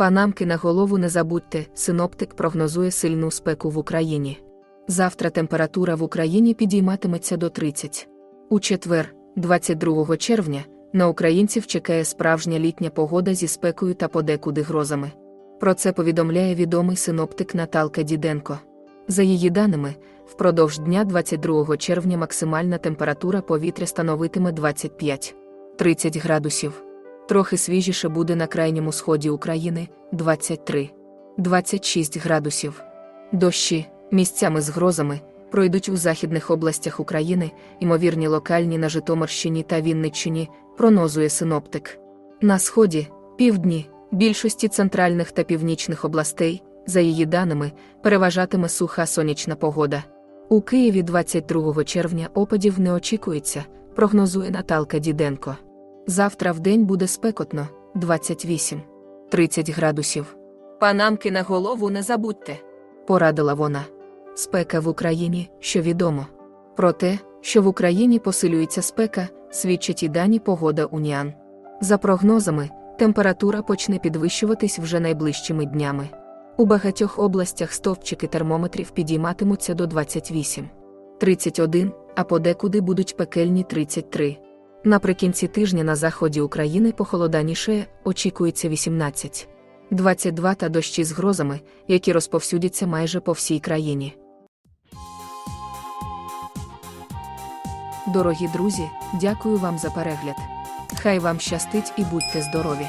Панамки на голову не забудьте, синоптик прогнозує сильну спеку в Україні. Завтра температура в Україні підійматиметься до 30. У четвер, 22 червня, на українців чекає справжня літня погода зі спекою та подекуди грозами. Про це повідомляє відомий синоптик Наталка Діденко. За її даними, впродовж дня 22 червня максимальна температура повітря становитиме 25-30 градусів. Трохи свіжіше буде на крайньому сході України 23-26 градусів. Дощі, місцями з грозами, пройдуть у західних областях України, ймовірні локальні на Житомирщині та Вінниччині, прогнозує синоптик. На сході, півдні, більшості центральних та північних областей, за її даними, переважатиме суха сонячна погода. У Києві 22 червня опадів не очікується, прогнозує Наталка Діденко. Завтра вдень буде спекотно 28-30 градусів. Панамки на голову не забудьте, порадила вона. Спека в Україні, що відомо. Про те, що в Україні посилюється спека, свідчать і дані погода Уніан. За прогнозами, температура почне підвищуватись вже найближчими днями. У багатьох областях стовпчики термометрів підійматимуться до 28, 31, а подекуди будуть пекельні 33. Наприкінці тижня на заході України похолоданіше очікується 18, 22 та дощі з грозами, які розповсюдяться майже по всій країні. Дорогі друзі, дякую вам за перегляд. Хай вам щастить і будьте здорові!